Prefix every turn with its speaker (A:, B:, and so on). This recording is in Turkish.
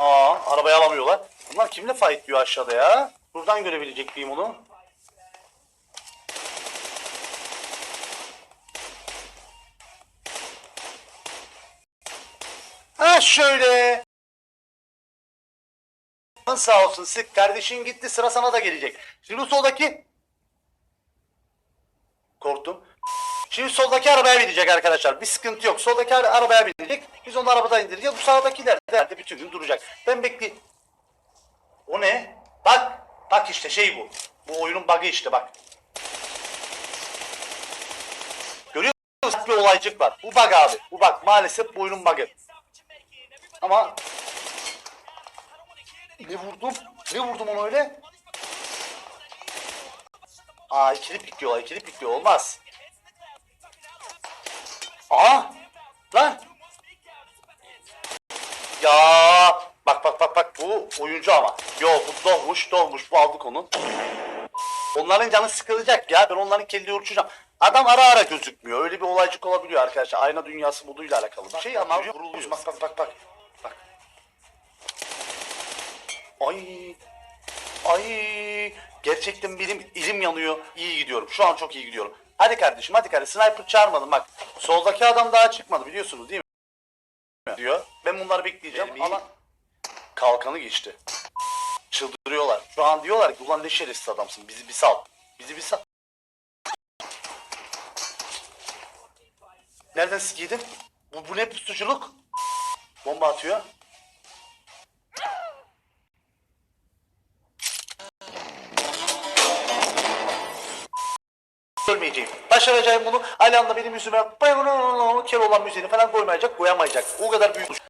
A: Aa arabayı alamıyorlar. Bunlar kimle fight diyor aşağıda ya? Buradan görebilecek miyim onu? Ha şöyle. Sağ olsun sık kardeşin gitti sıra sana da gelecek. Şimdi soldaki Şimdi soldaki arabaya binecek arkadaşlar. Bir sıkıntı yok. Soldaki ara- arabaya binecek. Biz onu arabadan indireceğiz. Bu sağdakiler de bütün gün duracak. Ben bekleyeyim. O ne? Bak. Bak işte şey bu. Bu oyunun bug'ı işte bak. Görüyor musunuz? Bir olaycık var. Bu bug abi. Bu bug. Maalesef bu oyunun bug'ı. Ama ne vurdum? Ne vurdum onu öyle? Aa ikili pikliyor, ikili pikliyor. Olmaz. Aa! Lan! Ya bak bak bak bak bu oyuncu ama. Yo bu doğmuş doğmuş bu aldık onu. Onların canı sıkılacak ya ben onların kelleyi uçacağım. Adam ara ara gözükmüyor. Öyle bir olaycık olabiliyor arkadaşlar. Ayna dünyası moduyla alakalı bir şey ama vuruluyor. Bak bak bak bak. Bak. Ay. Ay. Gerçekten benim elim yanıyor. İyi gidiyorum. Şu an çok iyi gidiyorum. Hadi kardeşim hadi kardeşim. Sniper çağırmadım bak. Soldaki adam daha çıkmadı biliyorsunuz değil mi? Diyor. Ben bunları bekleyeceğim ama kalkanı geçti. Çıldırıyorlar. Şu an diyorlar ki ulan ne şerefsiz adamsın. Bizi bir sal. Bizi bir sal. Nereden sikiydi? Bu, bu ne pusuculuk? Bomba atıyor. Ölmeyeceğim. Başaracağım bunu. Alihan'la benim yüzüme kel olan müziğini falan koymayacak, koyamayacak. O kadar büyük